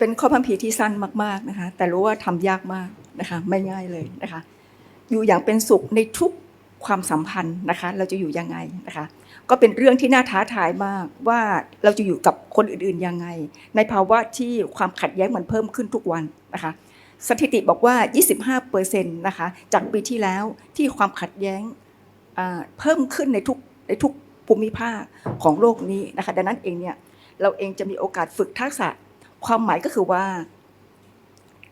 เป็นข้อพัมพีที่สั้นมากๆนะคะ แต่รู้ว่าทำยากมากนะคะ ไม่ง่ายเลยนะคะ อยู่อย่างเป็นสุขในทุกความสัมพันธ์นะคะ เราจะอยู่ยังไงนะคะ ก็เป็นเรื่องที่น่าท้าทายมากว่าเราจะอยู่กับคนอื่นๆยังไง ในภาวะที่ความขัดแย้งมันเพิ่มขึ้นทุกวันนะคะ สถิติบอกว่า 25%นะคะจากปีที่แล้วที่ความขัดแย้งเพิ่มขึ้นในทุกในทุกภูมิภาคของโลกนี้นะคะ ดังนั้นเองเนี่ยเราเองจะมีโอกาสฝึกทักษะ ความหมายก็คือว่า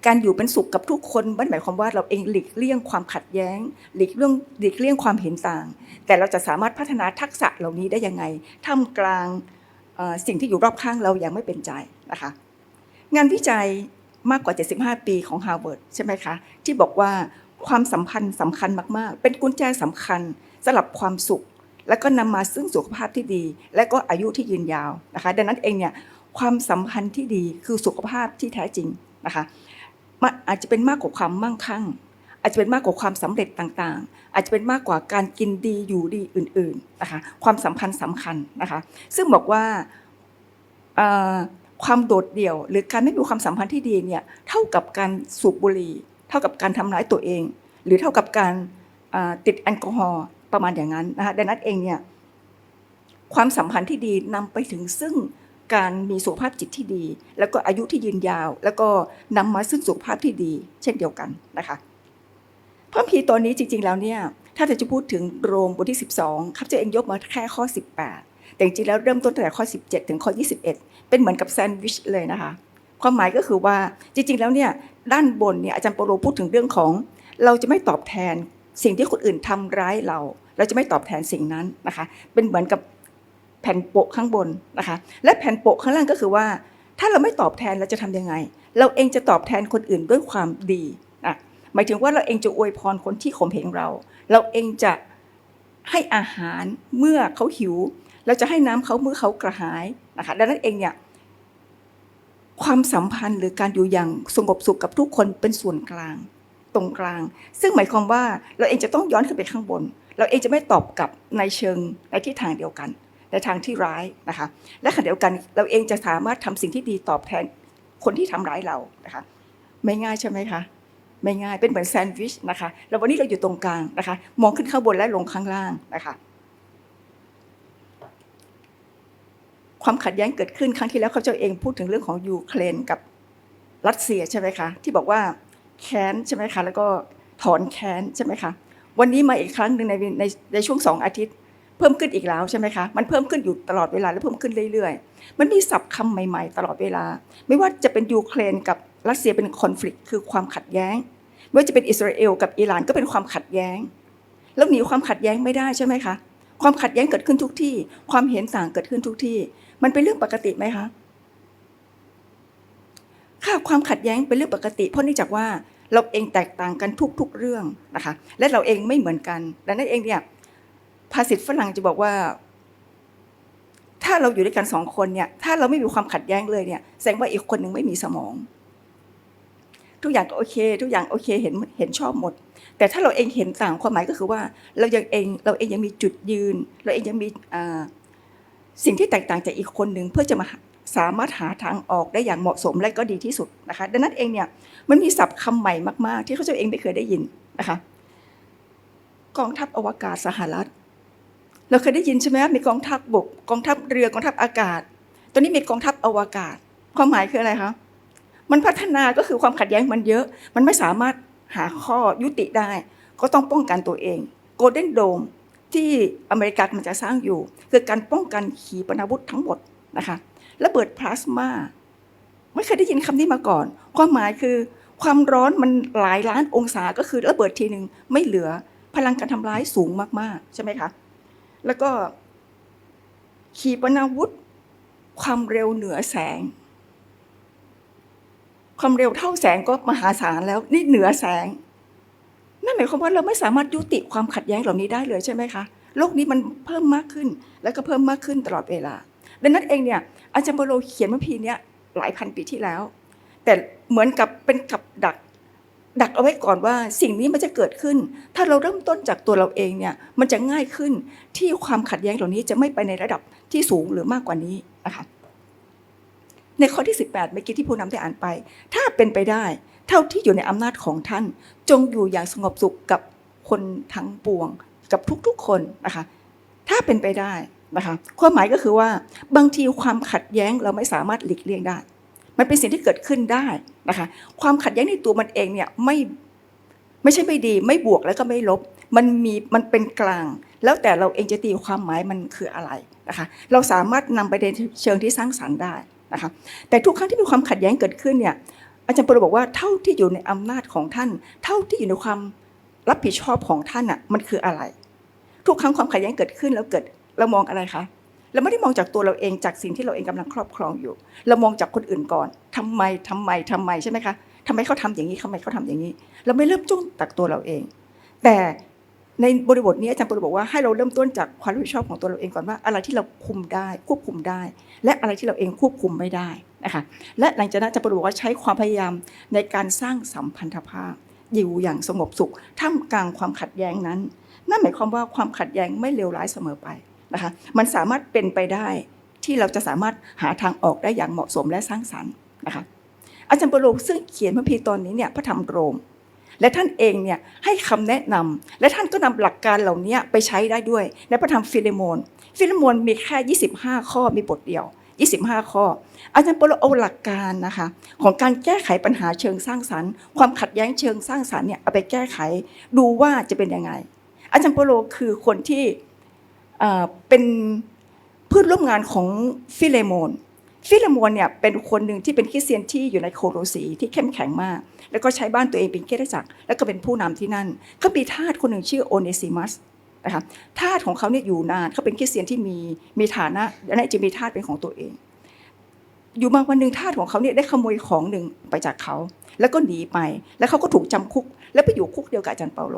การอยู่เป็นสุขกับทุกคนมันหมายความว่าเราเองหลีกเลี่ยงความขัดแย้ง หลีกเลี่ยงหลีกเลี่ยงความเห็นต่าง แต่เราจะสามารถพัฒนาทักษะเหล่านี้ได้ยังไงท่ามกลางสิ่งที่อยู่รอบข้างเรายังไม่เป็นใจนะคะ งานวิจัยมากกว่า 75 ปีของ Harvard ใช่ไหมคะ ที่บอกว่าความสัมพันธ์สำคัญมากๆ เป็นกุญแจสำคัญสำหรับความสุข และก็นำมาซึ่งสุขภาพที่ดี และก็อายุที่ยืนยาวนะคะ ดังนั้นเองเนี่ย ความสัมพันธ์ที่ดีคือสุขภาพที่แท้จริงนะคะอาจจะเป็นมากกว่าความมั่งคั่ง อาจจะเป็นมากกว่าความสำเร็จต่างๆ อาจจะเป็นมากกว่าการกินดีอยู่ดีอื่นๆนะคะความสัมพันธ์สำคัญนะคะซึ่งบอกว่าความโดดเดี่ยว หรือการไม่มีความสัมพันธ์ที่ดีเนี่ยเท่ากับการสูบบุหรี่ เท่ากับการทำร้ายตัวเอง หรือเท่ากับการติดแอลกอฮอล์ประมาณอย่างนั้นนะคะดังนั้นเองเนี่ยความสัมพันธ์ที่ดีนำไปถึงซึ่ง การมีสุขภาพจิตที่ดี แล้วก็อายุที่ยืนยาว แล้วก็นำมาซึ่งสุขภาพที่ดี เช่นเดียวกันนะคะพระคัมภีตัวนี้จริง ๆ แล้วเนี่ยถ้าจะพูดถึงโรมบทที่ 12ข้าพเจ้าเองยกมาแค่ข้อ 18 แต่จริงๆแล้วเริ่มต้นตั้งแต่ข้อ 17 ถึงข้อ 21 เป็นเหมือนกับแซนด์วิชเลยนะคะความหมายก็คือว่าจริง ๆ แล้วเนี่ยด้านบนเนี่ยอาจารย์โปโลพูดถึงเรื่องของ เราจะไม่ตอบแทนสิ่งที่คนอื่นทำร้ายเรา เราจะไม่ตอบแทนสิ่งนั้นนะคะ เป็นเหมือนกับ ผ่นโปะข้างบนนะคะ และแผ่นโปะข้างล่างก็คือว่า ถ้าเราไม่ตอบแทนเราจะทำยังไง เราเองจะตอบแทนคนอื่นด้วยความดีนะหมายถึงว่าเราเองจะอวยพรคนที่ข่มเหงเรา เราเองจะให้อาหารเมื่อเขาหิว เราจะให้น้ำเขาเมื่อเขากระหายนะคะดังนั้นเองเนี่ยความสัมพันธ์หรือการอยู่อย่างสงบสุขกับทุกคนเป็นส่วนกลาง ตรงกลาง ซึ่งหมายความว่าเราเองจะต้องย้อนขึ้นไปข้างบน เราเองจะไม่ตอบกลับในเชิงในทิศทางเดียวกัน ในทางที่ร้ายนะคะ และขณะเดียวกันเราเองจะสามารถทำสิ่งที่ดีตอบแทนคนที่ทำร้ายเรานะคะ ไม่ง่ายใช่ไหมคะไม่ง่ายเป็นเหมือนแซนด์วิชนะคะแล้ววันนี้เราอยู่ตรงกลางนะคะ มองขึ้นข้างบนและลงข้างล่างนะคะความขัดแย้งเกิดขึ้นครั้งที่แล้วเขาเจ้าเองพูดถึงเรื่องของยูเครนกับรัสเซียใช่ไหมคะ ที่บอกว่าแค้นใช่ไหมคะ แล้วก็ถอนแค้นใช่ไหมคะ วันนี้มาอีกครั้งหนึ่งในในในช่วงสองอาทิตย์ เพิ่มขึ้นอีกแล้วใช่ไหมคะ มันเพิ่มขึ้นอยู่ตลอดเวลาและเพิ่มขึ้นเรื่อยๆ มันมีศัพท์คำใหม่ๆ ตลอดเวลา ไม่ว่าจะเป็นยูเครนกับรัสเซียเป็นคอน FLICT คือความขัดแย้ง ไม่ว่าจะเป็นอิสราเอลกับอิหร่านก็เป็นความขัดแย้ง แล้วหนีความขัดแย้งไม่ได้ใช่ไหมคะ ความขัดแย้งเกิดขึ้นทุกที่ ความเห็นต่างเกิดขึ้นทุกที่ มันเป็นเรื่องปกติไหมคะ ค่ะความขัดแย้งเป็นเรื่องปกติ เพราะเนื่องจากว่าเราเองแตกต่างกันทุกๆเรื่องนะคะ และเราเองไม่เหมือนกันดังนั้นเองเนี่ย ภาษิตฝรั่งจะบอกว่า ถ้าเราอยู่ด้วยกันสองคนเนี่ย ถ้าเราไม่มีความขัดแย้งเลยเนี่ยแสดงว่าอีกคนหนึ่งไม่มีสมอง ทุกอย่างก็โอเค ทุกอย่างโอเคเห็นเห็นชอบหมด แต่ถ้าเราเองเห็นต่างความหมายก็คือว่า เรายังเองเราเองยังมีจุดยืน เราเองยังมีสิ่งที่แตกต่างจากอีกคนหนึ่งเพื่อจะมาสามารถหาทางออกได้อย่างเหมาะสมและก็ดีที่สุดนะคะ ดังนั้นเองเนี่ยมันมีศัพท์คำใหม่มาก ๆ ที่เขาเจ้าเองไม่เคยได้ยินนะคะ กองทัพอวกาศสหรัฐ เราเคยได้ยินใช่ไหมมีกองทัพบกกองทัพเรือกองทัพอากาศ ตอนนี้มีกองทัพอวกาศ ความหมายคืออะไรคะมันพัฒนาก็คือความขัดแย้งมันเยอะ มันไม่สามารถหาข้อยุติได้ ก็ต้องป้องกันตัวเองโกลเด้นโดมที่อเมริกากำลังจะสร้างอยู่ คือการป้องกันขีปนาวุธทั้งหมดนะคะระเบิดพลาสมาไม่เคยได้ยินคำนี้มาก่อน ความหมายคือ ความร้อนมันหลายล้านองศาก็คือระเบิดทีหนึ่งไม่เหลือพลังการทำร้ายสูงมากๆ ใช่ไหมคะ แล้วก็ขีปนาวุธ ความเร็วเหนือแสง ความเร็วเท่าแสงก็มหาศาลแล้วนี่เหนือแสงนั่นหมายความว่าเราไม่สามารถยุติความขัดแย้งเหล่านี้ได้เลยใช่ไหมคะโลกนี้มันเพิ่มมากขึ้น แล้วก็เพิ่มมากขึ้นตลอดเวลาดังนั้นเองเนี่ยอาจารย์โบโลเขียนเมื่อพีเนี้ยหลายพันปีที่แล้ว แต่เหมือนกับเป็นกับดัก ดักเอาไว้ก่อนว่าสิ่งนี้มันจะเกิดขึ้น ถ้าเราเริ่มต้นจากตัวเราเองเนี่ยมันจะง่ายขึ้นที่ความขัดแย้งเหล่านี้จะไม่ไปในระดับที่สูงหรือมากกว่านี้นะคะในข้อที่ 18เมื่อกี้ที่ผู้นำได้อ่านไป ถ้าเป็นไปได้ เท่าที่อยู่ในอำนาจของท่าน จงอยู่อย่างสงบสุขกับคนทั้งปวง กับทุกๆคนนะคะถ้าเป็นไปได้นะคะความหมายก็คือว่าบางทีความขัดแย้งเราไม่สามารถหลีกเลี่ยงได้ มันเป็นสิ่งที่เกิดขึ้นได้นะคะ ความขัดแย้งในตัวมันเองเนี่ยไม่ไม่ใช่ไม่ดี ไม่บวกแล้วก็ไม่ลบ มันมีมันเป็นกลาง แล้วแต่เราเองจะตีความหมายมันคืออะไรนะคะ เราสามารถนำไปในเชิงที่สร้างสรรค์ได้นะคะ แต่ทุกครั้งที่มีความขัดแย้งเกิดขึ้นเนี่ยอาจารย์ปรบอกว่าเท่าที่อยู่ในอำนาจของท่าน เท่าที่อยู่ในความรับผิดชอบของท่านอะมันคืออะไร ทุกครั้งความขัดแย้งเกิดขึ้นแล้วเกิดเรามองอะไรคะ เราไม่ได้มองจากตัวเราเองจากสิ่งที่เราเองกำลังครอบครองอยู่ เรามองจากคนอื่นก่อนทำไมทำไมทำไมใช่ไหมคะทำไมเขาทำอย่างนี้ทำไมเขาทำอย่างนี้ เราไม่เริ่มต้นจากตัวเราเอง แต่ในบริบทนี้อาจารย์ปรบอกว่าให้เราเริ่มต้นจากความรับผิดชอบของตัวเราเองก่อนว่า อะไรที่เราคุมได้ควบคุมได้ และอะไรที่เราเองควบคุมไม่ได้นะคะและหลังจากนั้นอาจารย์ปรบอกว่าใช้ความพยายามในการสร้างสัมพันธภาพอยู่อย่างสงบสุขท่ามกลางความขัดแย้งนั้น นั่นหมายความว่าความขัดแย้งไม่เลวร้ายเสมอไป นะคะมันสามารถเป็นไปได้ที่เราจะสามารถหาทางออกได้อย่างเหมาะสมและสร้างสรรค์นะคะอาจารย์เปโลซึ่งเขียนพระพีตอนนี้เนี่ยพระธรรมโรม และท่านเองเนี่ยให้คำแนะนำและท่านก็นำหลักการเหล่านี้ไปใช้ได้ด้วยในพระธรรมฟิเลโมน ฟิเลโมนมีแค่ 25 ข้อมีบทเดียว 25 ข้อ อาจารย์เปโลเอาหลักการนะคะของการแก้ไขปัญหาเชิงสร้างสรรค์ ความขัดแย้งเชิงสร้างสรรค์เนี่ยเอาไปแก้ไขดูว่าจะเป็นยังไง อาจารย์เปโลคือคนที่ เป็นเพื่อนร่วมงานของฟิเลโมนฟิเลโมนเนี่ยเป็นคนหนึ่งที่เป็นคริสเตียนที่อยู่ในโคโลสีที่เข้มแข็งมาก แล้วก็ใช้บ้านตัวเองเป็นเคริสตจักรแล้วก็เป็นผู้นำที่นั่น ก็มีทาสคนหนึ่งชื่อโอเนซิมัสนะคะทาสของเขาเนี่ยอยู่นานเขาเป็นคริสเตียนที่มีมีฐานะและจะมีทาสเป็นของตัวเอง อยู่มาวันหนึ่งทาสของเขาเนี่ยได้ขโมยของหนึ่งไปจากเขา แล้วก็หนีไปแล้วเขาก็ถูกจำคุก แล้วไปอยู่คุกเดียวกับอาจารย์เปาโล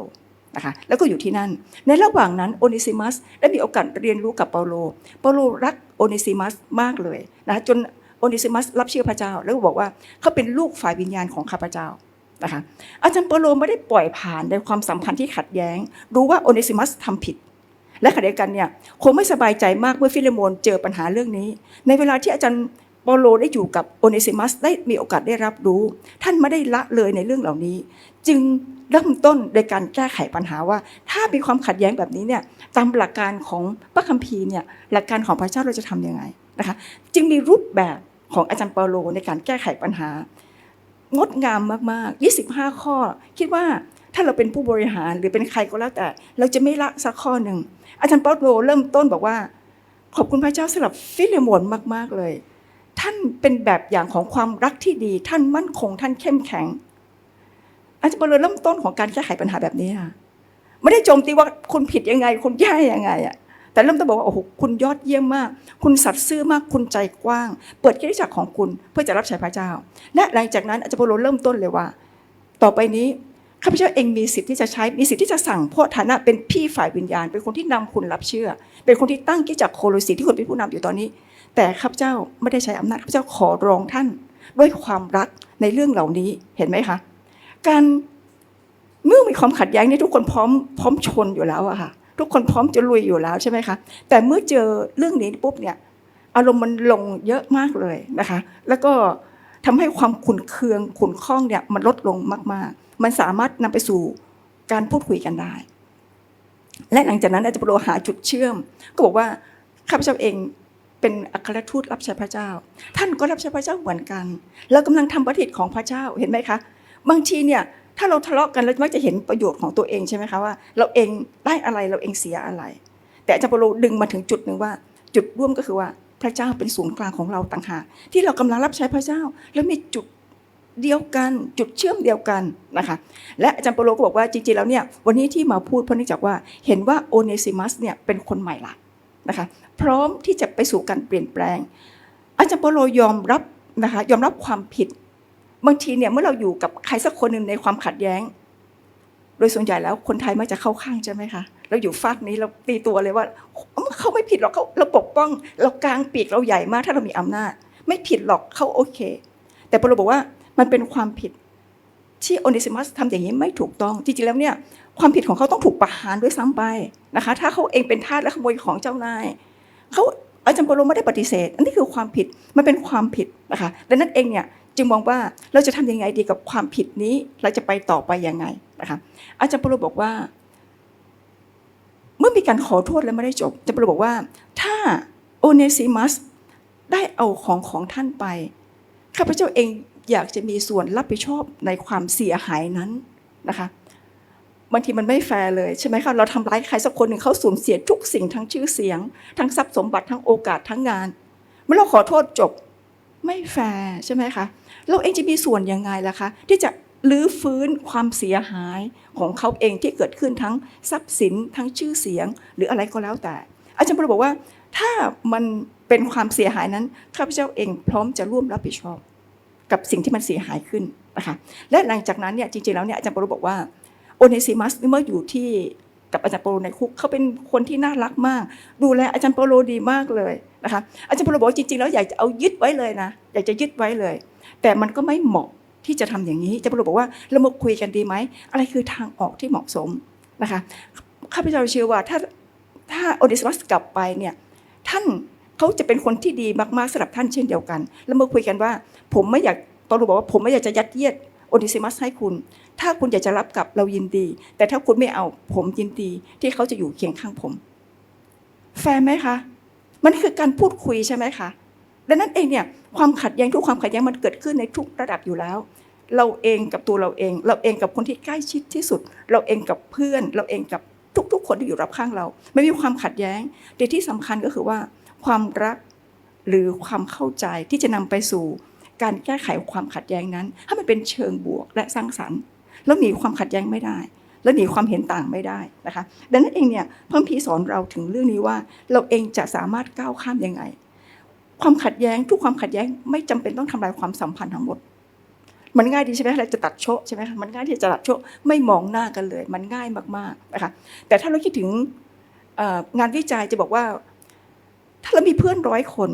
นะคะแล้วก็อยู่ที่นั่น ในระหว่างนั้นโอเนซิมัสได้มีโอกาสเรียนรู้กับเปาโล เปาโลรักโอเนซิมัสมากเลยนะจนโอเนซิมัสรับเชื่อพระเจ้า แล้วก็บอกว่าเขาเป็นลูกฝ่ายวิญญาณของข้าพเจ้านะคะอาจารย์เปาโลไม่ได้ปล่อยผ่านในความสัมพันธ์ที่ขัดแย้ง รู้ว่าโอเนซิมัสทำผิด และขณะเดียวกันเนี่ยคงไม่สบายใจมากเมื่อฟิเลโมนเจอปัญหาเรื่องนี้ ในเวลาที่อาจารย์เปาโลได้อยู่กับโอเนซิมัสได้มีโอกาสได้รับรู้ ท่านไม่ได้ละเลยในเรื่องเหล่านี้ จึงเริ่มต้นในการแก้ไขปัญหาว่า ถ้ามีความขัดแย้งแบบนี้เนี่ยตามหลักการของพระคัมภีร์เนี่ยหลักการของพระเจ้าเราจะทำยังไงนะคะจึงมีรูปแบบของอาจารย์เปาโลในการแก้ไขปัญหา งดงามมากๆ 25 ข้อ คิดว่าถ้าเราเป็นผู้บริหารหรือเป็นใครก็แล้วแต่ เราจะไม่ละสักข้อหนึ่ง อาจารย์เปาโลเริ่มต้นบอกว่า ขอบคุณพระเจ้าสำหรับฟิเลโมนมาก ๆ เลย ท่านเป็นแบบอย่างของความรักที่ดี ท่านมั่นคงท่านเข้มแข็ง อาจารย์เปาโลเริ่มต้นของการแก้ไขปัญหาแบบนี้ค่ะไม่ได้โจมตีว่าคุณผิดยังไง คุณแย่ยังไงอะแต่เริ่มต้นบอกว่าโอ้โหคุณยอดเยี่ยมมาก คุณสัตย์ซื่อมากคุณใจกว้าง เปิดกิจจักรของคุณเพื่อจะรับใช้พระเจ้า และหลังจากนั้นอาจารย์เปโลเริ่มต้นเลยว่า ต่อไปนี้ข้าพเจ้าเองมีสิทธิ์ที่จะใช้มีสิทธิ์ที่จะสั่งเพราะฐานะเป็นพี่ฝ่ายวิญญาณ เป็นคนที่นำคุณรับเชื่อ เป็นคนที่ตั้งกิจจักรโคโลสีที่คุณเป็นผู้นำอยู่ตอนนี้ แต่ข้าพเจ้าไม่ได้ใช้อำนาจข้าพเจ้าขอร้องท่าน ด้วยความรักในเรื่องเหล่านี้เห็นไหมคะ การเมื่อมีความขัดแย้งนี่ทุกคนพร้อมพร้อมชนอยู่แล้วอะค่ะทุกคนพร้อมจะลุยอยู่แล้วใช่ไหมคะแต่เมื่อเจอเรื่องนี้ปุ๊บเนี่ยอารมณ์มันลงเยอะมากเลยนะคะ แล้วก็ทำให้ความขุนเคืองขุนข้องเนี่ยมันลดลงมาก ๆ มันสามารถนำไปสู่การพูดคุยกันได้ และหลังจากนั้นอาจารย์เปโลหาจุดเชื่อม ก็บอกว่าข้าพเจ้าเองเป็นอัครทูตรับใช้พระเจ้า ท่านก็รับใช้พระเจ้าเหมือนกันเรากำลังทำประทิตของพระเจ้าเห็นไหมคะ บางทีเนี่ยถ้าเราทะเลาะกันเรามักจะเห็นประโยชน์ของตัวเองใช่ไหมคะว่า เราเองได้อะไรเราเองเสียอะไร แต่อาจารย์เปโลดึงมาถึงจุดหนึ่งว่า จุดร่วมก็คือว่าพระเจ้าเป็นศูนย์กลางของเราต่างหากที่เรากำลังรับใช้พระเจ้า แล้วมีจุดเดียวกันจุดเชื่อมเดียวกันนะคะ และอาจารย์เปโลก็บอกว่าจริงๆแล้วเนี่ยวันนี้ที่มาพูดเพราะเนื่องจากว่าเห็นว่าโอเนซิมัสเนี่ยเป็นคนใหม่ละนะคะ พร้อมที่จะไปสู่การเปลี่ยนแปลง อาจารย์เปโลยอมรับนะคะยอมรับความผิด บางทีเนี่ยเมื่อเราอยู่กับใครสักคนหนึ่งในความขัดแย้ง โดยส่วนใหญ่แล้วคนไทยมักจะเข้าข้างใช่ไหมคะเราอยู่ฝากนี้เราตีตัวเลยว่าเขาไม่ผิดหรอกเขาเราปกป้อง เรากลางปีกเราใหญ่มากถ้าเรามีอำนาจ ไม่ผิดหรอกเขาโอเค แต่พอเปโลบอกว่ามันเป็นความผิดที่โอนิซิมัสทำอย่างนี้ไม่ถูกต้อง จริงๆแล้วเนี่ยความผิดของเขาต้องถูกประหารด้วยซ้ำไปนะคะ ถ้าเขาเองเป็นทาสและขโมยของเจ้านายเขาอาจารย์เปโลไม่ได้ปฏิเสธ อันนี้คือความผิดมันเป็นความผิดนะคะดังนั้นเองเนี่ย จึงมองว่าเราจะทำยังไงดีกับความผิดนี้เราจะไปต่อไปยังไงนะคะอาจารย์ปาโลบอกว่า เมื่อมีการขอโทษแล้วไม่ได้จบอาจารย์ปาโลบอกว่า ถ้าโอเนซิมัสได้เอาของของท่านไปข้าพเจ้าเองอยากจะมีส่วนรับผิดชอบในความเสียหายนั้นนะคะบางทีมันไม่แฟร์เลยใช่ไหมคะเราทำร้ายใครสักคนหนึ่งเขาสูญเสียทุกสิ่งทั้งชื่อเสียง ทั้งทรัพย์สมบัติทั้งโอกาสทั้งงาน เมื่อเราขอโทษจบ ไม่แฟร์ใช่ไหมคะเราเองจะมีส่วนยังไงล่ะคะ ที่จะลื้อฟื้นความเสียหายของเขาเองที่เกิดขึ้นทั้งทรัพย์สินทั้งชื่อเสียง หรืออะไรก็แล้วแต่ อาจารย์ปรบอกว่าถ้ามันเป็นความเสียหายนั้นข้าพเจ้าเองพร้อมจะร่วมรับผิดชอบ กับสิ่งที่มันเสียหายขึ้นนะคะและหลังจากนั้นเนี่ยจริงๆแล้วเนี่ยอาจารย์ปรบอกว่าโอเนซิมัสเมื่ออยู่ที่ กับอาจารย์เปโลในคุกเขาเป็นคนที่น่ารักมาก ดูแลอาจารย์เปโลดีมากเลยนะคะอาจารย์เปโลบอกว่าจริงๆแล้วอยากจะเอายึดไว้เลยนะอยากจะยึดไว้เลย แต่มันก็ไม่เหมาะที่จะทำอย่างนี้อาจารย์เปโลบอกว่าเรามาคุยกันดีไหมอะไรคือทางออกที่เหมาะสมนะคะข้าพเจ้าเชื่อว่าถ้าถ้าโอเนซิมัสกลับไปเนี่ยท่านเขาจะเป็นคนที่ดีมากๆสำหรับท่านเช่นเดียวกัน แล้วมาคุยกันว่า ผมไม่อยากเปาโลบอกว่าผมไม่อยากจะยัดเยียด โอเนซิมัสให้คุณ ถ้าคุณอยากจะรับกลับเรายินดี แต่ถ้าคุณไม่เอาผมยินดี ที่เขาจะอยู่เคียงข้างผม แฟร์ไหมคะ มันคือการพูดคุยใช่ไหมคะดังนั้นเองเนี่ยความขัดแย้งทุกความขัดแย้งมันเกิดขึ้นในทุกระดับอยู่แล้ว เราเองกับตัวเราเอง เราเองกับคนที่ใกล้ชิดที่สุด เราเองกับเพื่อน เราเองกับทุก ๆ คนที่อยู่รอบข้างเรา ไม่มีความขัดแย้งแต่ที่สำคัญก็คือว่า ความรักหรือความเข้าใจที่จะนำไปสู่ การแก้ไขความขัดแย้งนั้น ให้มันเป็นเชิงบวกและสร้างสรรค์ แล้วหนีความขัดแย้งไม่ได้ แล้วหนีความเห็นต่างไม่ได้นะคะ ดังนั้นเองเนี่ยพระพีสอนเราถึงเรื่องนี้ว่า เราเองจะสามารถก้าวข้ามยังไง ความขัดแย้งทุกความขัดแย้งไม่จำเป็นต้องทำลายความสัมพันธ์ทั้งหมดมันง่ายดีใช่ไหมเราจะตัดโชะใช่ไหมคะมันง่ายที่จะตัดโชะไม่มองหน้ากันเลย มันง่ายมากๆนะคะแต่ถ้าเราคิดถึงงานวิจัยจะบอกว่า ถ้าเรามีเพื่อนร้อยคน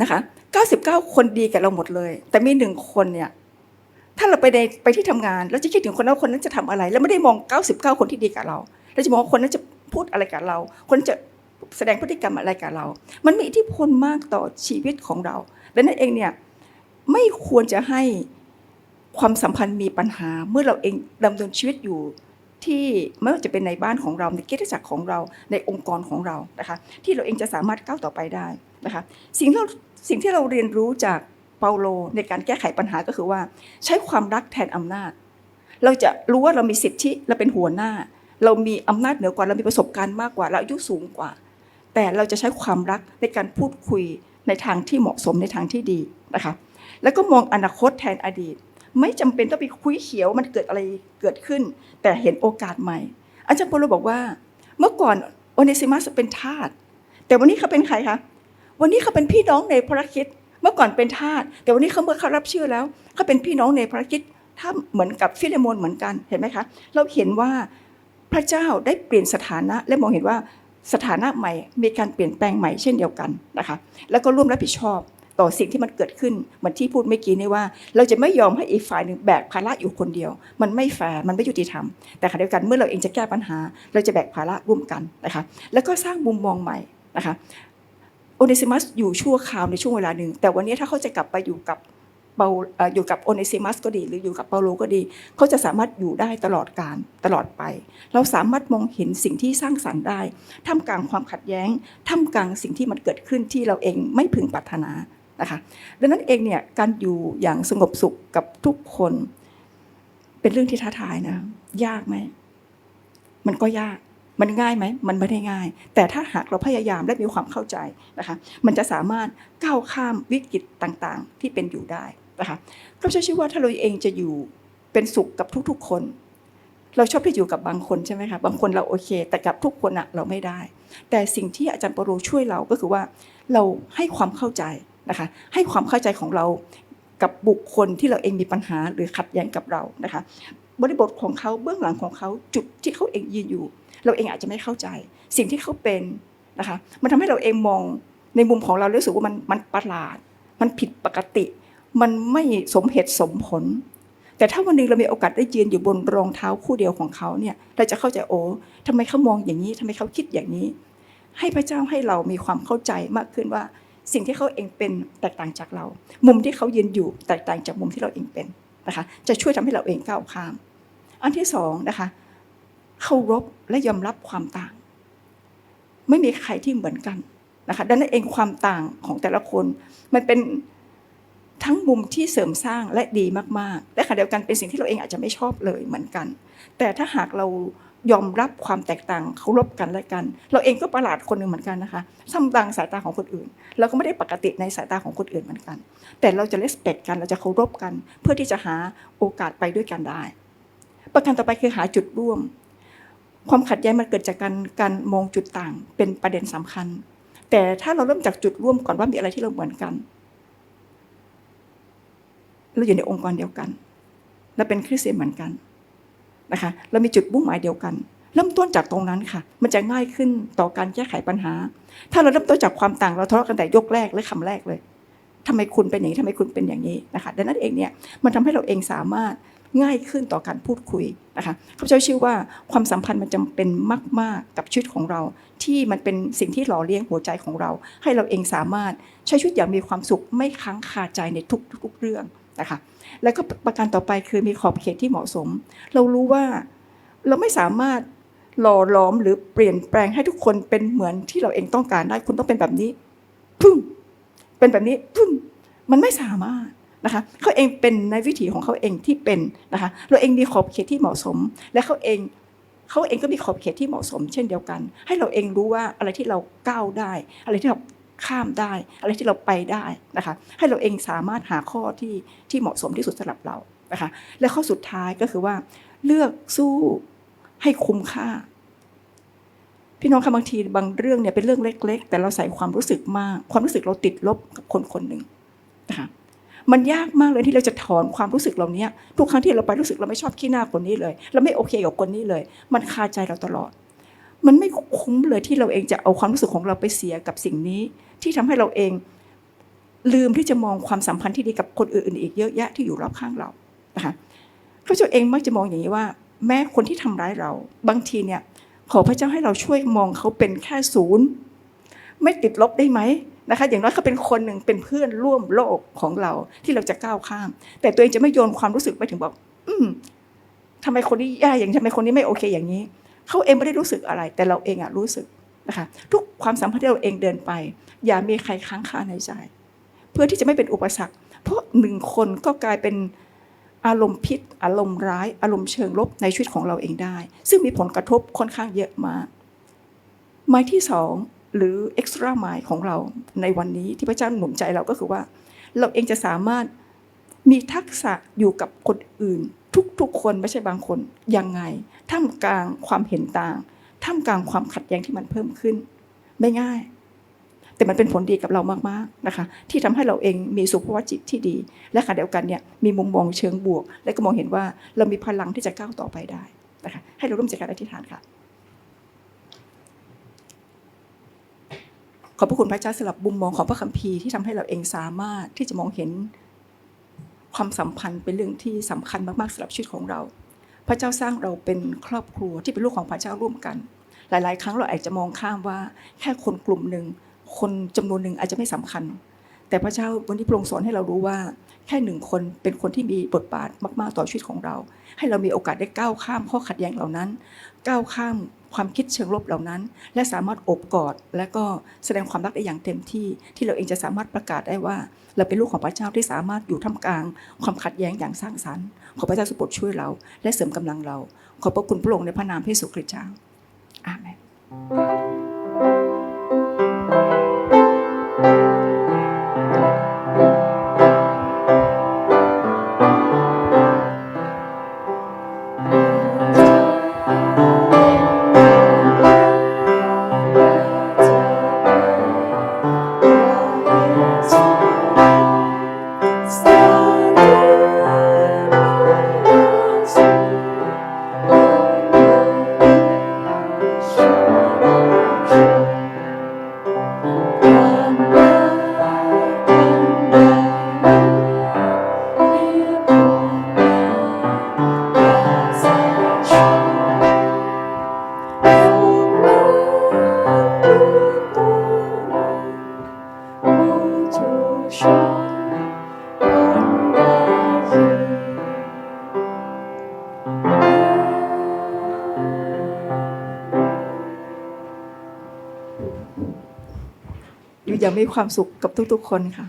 นะคะ 99 คนดีกับเราหมดเลย แต่มีหนึ่งคนเนี่ย ถ้าเราไปในไปที่ทำงานแล้วจะคิดถึงคนนั้นคนนั้นจะทำอะไร แล้วไม่ได้มอง 99 คนที่ดีกับเรา เราจะมองว่าคนนั้นจะพูดอะไรกับเรา คนจะแสดงพฤติกรรมอะไรกับเรา มันมีอิทธิพลมากต่อชีวิตของเราและนั่นเองเนี่ยไม่ควรจะให้ความสัมพันธ์มีปัญหาเมื่อเราเองดำเนินชีวิตอยู่ที่ไม่ว่าจะเป็นในบ้านของเราในกิจจักรของเราในองค์กรของเรานะคะที่เราเองจะสามารถก้าวต่อไปได้ นะคะสิ่งที่เราสิ่งที่เราเรียนรู้จากเปาโลในการแก้ไขปัญหาก็คือว่า ใช้ความรักแทนอำนาจ เราจะรู้ว่าเรามีสิทธิเราเป็นหัวหน้า เรามีอำนาจเหนือกว่าเรามีประสบการณ์มากกว่าเราอายุสูงกว่า แต่เราจะใช้ความรักในการพูดคุยในทางที่เหมาะสมในทางที่ดีนะคะแล้วก็มองอนาคตแทนอดีต ไม่จำเป็นต้องไปคุยเขียวมันเกิดอะไรเกิดขึ้น แต่เห็นโอกาสใหม่ อาจารย์เปาโลบอกว่า เมื่อก่อนโอเนซิมัสเป็นทาสแต่วันนี้เขาเป็นใครคะ วันนี้เขาเป็นพี่น้องในพระคิดเมื่อก่อนเป็นทาสแต่วันนี้เขาเมื่อเขารับเชื่อแล้วเขาเป็นพี่น้องในพระคิดถ้าเหมือนกับฟิเลโมนเหมือนกันเห็นไหมคะ เราเห็นว่าพระเจ้าได้เปลี่ยนสถานะ และมองเห็นว่าสถานะใหม่ มีการเปลี่ยนแปลงใหม่เช่นเดียวกันนะคะ แล้วก็ร่วมรับผิดชอบต่อสิ่งที่มันเกิดขึ้นเหมือนที่พูดเมื่อกี้นี่ว่า เราจะไม่ยอมให้อีกฝ่ายหนึ่งแบกภาระอยู่คนเดียว มันไม่แฟร์มันไม่ยุติธรรม แต่ขณะเดียวกันเมื่อเราเองจะแก้ปัญหา เราจะแบกภาระร่วมกันนะคะ แล้วก็สร้างมุมมองใหม่นะคะ โอเนซิมัสอยู่ชั่วคราวในช่วงเวลาหนึ่ง แต่วันนี้ถ้าเขาจะกลับไปอยู่กับเปาเอ่ออยู่กับโอเนซิมัสก็ดี หรืออยู่กับเปาโลก็ดี เขาจะสามารถอยู่ได้ตลอดการตลอดไป เราสามารถมองเห็นสิ่งที่สร้างสรรค์ได้ ท่ามกลางความขัดแย้ง ท่ามกลางสิ่งที่มันเกิดขึ้นที่เราเองไม่พึงปรารถนานะคะดังนั้นเองเนี่ยการอยู่อย่างสงบสุขกับทุกคน เป็นเรื่องที่ท้าทายนะ ยากไหมมันก็ยาก มันง่ายไหมมันไม่ได้ง่าย แต่ถ้าหากเราพยายามและมีความเข้าใจนะคะ มันจะสามารถก้าวข้ามวิกฤตต่างๆ ที่เป็นอยู่ได้นะคะก็เชื่อว่าถ้าเราเองจะอยู่เป็นสุขกับทุกๆ คน เราชอบที่อยู่กับบางคนใช่ไหมคะบางคนเราโอเค แต่กับทุกคนอะเราไม่ได้ แต่สิ่งที่อาจารย์ปโรช่วยเราก็คือว่า เราให้ความเข้าใจนะคะ ให้ความเข้าใจของเรา กับบุคคลที่เราเองมีปัญหาหรือขัดแย้งกับเรานะคะ บริบทของเขาเบื้องหลังของเขาจุดที่เขาเองยืนอยู่ เราเองอาจจะไม่เข้าใจ สิ่งที่เขาเป็นนะคะ มันทำให้เราเองมองในมุมของเรารู้สึกว่ามันมันประหลาด มันผิดปกติ มันไม่สมเหตุสมผล แต่ถ้าวันหนึงเรามีโอกาสได้ยืนอยู่บนรองเท้าคู่เดียวของเขาเนี่ยเราจะเข้าใจโอ้ทำไมเขามองอย่างนี้ทำไมเขาคิดอย่างนี้ ให้พระเจ้าให้เรามีความเข้าใจมากขึ้นว่า สิ่งที่เขาเองเป็นแตกต่างจากเรา มุมที่เขายืนอยู่แตกต่างจากมุมที่เราเองเป็นนะคะ จะช่วยทำให้เราเองก้าวข้าม อันที่สองนะคะเคารพและยอมรับความต่าง ไม่มีใครที่เหมือนกันนะคะดังนั้นเองความต่างของแต่ละคน มันเป็นทั้งมุมที่เสริมสร้างและดีมากๆและขณะเดียวกันเป็นสิ่งที่เราเองอาจจะไม่ชอบเลยเหมือนกัน แต่ถ้าหากเรา ยอมรับความแตกต่างเคารพกันและกัน เราเองก็ประหลาดคนหนึ่งเหมือนกันนะคะซ้ำดังสายตาของคนอื่นเราก็ไม่ได้ปกติในสายตาของคนอื่นเหมือนกัน แต่เราจะเลสเปกกันเราจะเคารพกัน เพื่อที่จะหาโอกาสไปด้วยกันได้ ประการต่อไปคือหาจุดร่วม ความขัดแย้งมันเกิดจากการการมองจุดต่างเป็นประเด็นสำคัญ แต่ถ้าเราเริ่มจากจุดร่วมก่อนว่ามีอะไรที่เราเหมือนกันเราอยู่ในองค์กรเดียวกันเราเป็นคริสเตียนเหมือนกัน นะคะเรามีจุดมุ่งหมายเดียวกัน เริ่มต้นจากตรงนั้นค่ะ มันจะง่ายขึ้นต่อการแก้ไขปัญหา ถ้าเราเริ่มต้นจากความต่างเราทะเลาะกันแต่ยกแรกหรือคำแรกเลยทำไมคุณเป็นอย่างนี้ทำไมคุณเป็นอย่างนี้นะคะดังนั้นเองเนี่ยมันทำให้เราเองสามารถง่ายขึ้นต่อการพูดคุยนะคะข้าพเจ้าเชื่อว่าความสัมพันธ์มันจำเป็นมาก ๆ กับชีวิตของเรา ที่มันเป็นสิ่งที่หล่อเลี้ยงหัวใจของเรา ให้เราเองสามารถใช้ชีวิตอย่างมีความสุขไม่ค้างคาใจในทุกๆเรื่องนะคะ แล้วก็ประการต่อไปคือมีขอบเขตที่เหมาะสม เรารู้ว่าเราไม่สามารถหล่อหลอมหรือเปลี่ยนแปลงให้ทุกคนเป็นเหมือนที่เราเองต้องการได้คุณต้องเป็นแบบนี้พึ่งเป็นแบบนี้พึ่งมันไม่สามารถนะคะเขาเองเป็นในวิถีของเขาเองที่เป็นนะคะเราเองมีขอบเขตที่เหมาะสม และเขาเองเขาเองก็มีขอบเขตที่เหมาะสม เช่นเดียวกัน ให้เราเองรู้ว่าอะไรที่เราก้าวได้ อะไรที่เรา ข้ามได้ อะไรที่เราไปได้นะคะ ให้เราเองสามารถหาข้อที่ที่เหมาะสมที่สุดสำหรับเรานะคะ และข้อสุดท้ายก็คือว่า เลือกสู้ให้คุ้มค่า พี่น้องคะบางทีบางเรื่องเนี่ยเป็นเรื่องเล็ก ๆ แต่เราใส่ความรู้สึกมาก ความรู้สึกเราติดลบกับคนคนหนึ่งนะคะมันยากมากเลยที่เราจะถอนความรู้สึกเหล่านี้ทุกครั้งที่เราไปรู้สึกเราไม่ชอบขี้หน้าคนนี้เลย เราไม่โอเคกับคนนี้เลย มันคาใจเราตลอด มันไม่คุ้มเลยที่เราเองจะเอาความรู้สึกของเราไปเสียกับสิ่งนี้ ที่ทำให้เราเองลืมที่จะมองความสัมพันธ์ที่ดีกับคนอื่นๆอีกเยอะแยะที่อยู่รอบข้างเรานะคะพระเจ้าเองมักจะมองอย่างนี้ว่า แม้คนที่ทำร้ายเรา บางทีเนี่ยขอพระเจ้าให้เราช่วยมองเขาเป็นแค่ศูนย์ไม่ติดลบได้ไหมนะคะอย่างน้อยเขาเป็นคนหนึ่งเป็นเพื่อนร่วมโลกของเราที่เราจะก้าวข้าม แต่ตัวเองจะไม่โยนความรู้สึกไปถึงบอก อืมทำไมคนนี้แย่อย่างทำไมคนนี้ไม่โอเคอย่างนี้ เขาเองไม่ได้รู้สึกอะไร แต่เราเองอะรู้สึกนะคะทุกความสัมพันธ์ที่เราเองเดินไป อย่ามีใครค้างคาในใจ เพื่อที่จะไม่เป็นอุปสรรค เพราะหนึ่งคนก็กลายเป็นอารมณ์พิษ อารมณ์ร้าย อารมณ์เชิงลบในชีวิตของเราเองได้ ซึ่งมีผลกระทบค่อนข้างเยอะมากไม้ที่สองหรือ extra mile ของเราในวันนี้ที่พระเจ้าหนุนใจเราก็คือว่า เราเองจะสามารถมีทักษะอยู่กับคนอื่น ทุกๆคนไม่ใช่บางคนยังไง ท่ามกลางความเห็นต่าง ท่ามกลางความขัดแย้งที่มันเพิ่มขึ้น ไม่ง่าย แต่มันเป็นผลดีกับเรามากๆนะคะ ที่ทำให้เราเองมีสุขภาวะจิตที่ดี และขณะเดียวกันเนี่ยมีมุมมองเชิงบวก และก็มองเห็นว่าเรามีพลังที่จะก้าวต่อไปได้นะคะให้เราร่วมใจกันอธิษฐานค่ะขอบพระคุณพระเจ้าสำหรับมุมมองของพระคัมภีร์ที่ทำให้เราเองสามารถที่จะมองเห็นความสัมพันธ์เป็นเรื่องที่สำคัญมากๆสำหรับชีวิตของเรา พระเจ้าสร้างเราเป็นครอบครัวที่เป็นลูกของพระเจ้าร่วมกัน หลาย ๆ ครั้งเราอาจจะมองข้ามว่า แค่คนกลุ่มหนึ่งคนจำนวนหนึ่งอาจจะไม่สำคัญ แต่พระเจ้าวันนี้พระองค์สอนให้เรารู้ว่า แค่หนึ่งคนเป็นคนที่มีบทบาทมาก ๆ ต่อชีวิตของเรา ให้เรามีโอกาสได้ก้าวข้ามข้อขัดแย้งเหล่านั้น ก้าวข้าม ความคิดเชิงลบเหล่านั้น และสามารถอบกอด และก็แสดงความรักได้อย่างเต็มที่ ที่เราเองจะสามารถประกาศได้ว่า เราเป็นลูกของพระเจ้าที่สามารถอยู่ท่ามกลาง ความขัดแย้งอย่างสร้างสรรค์ ขอพระเจ้าสุโปรดช่วยเรา และเสริมกำลังเรา ขอบพระคุณพระองค์ในพระนามพระเยซูคริสต์เจ้าอาเมน อย่างมีความสุขกับทุกๆ คนค่ะ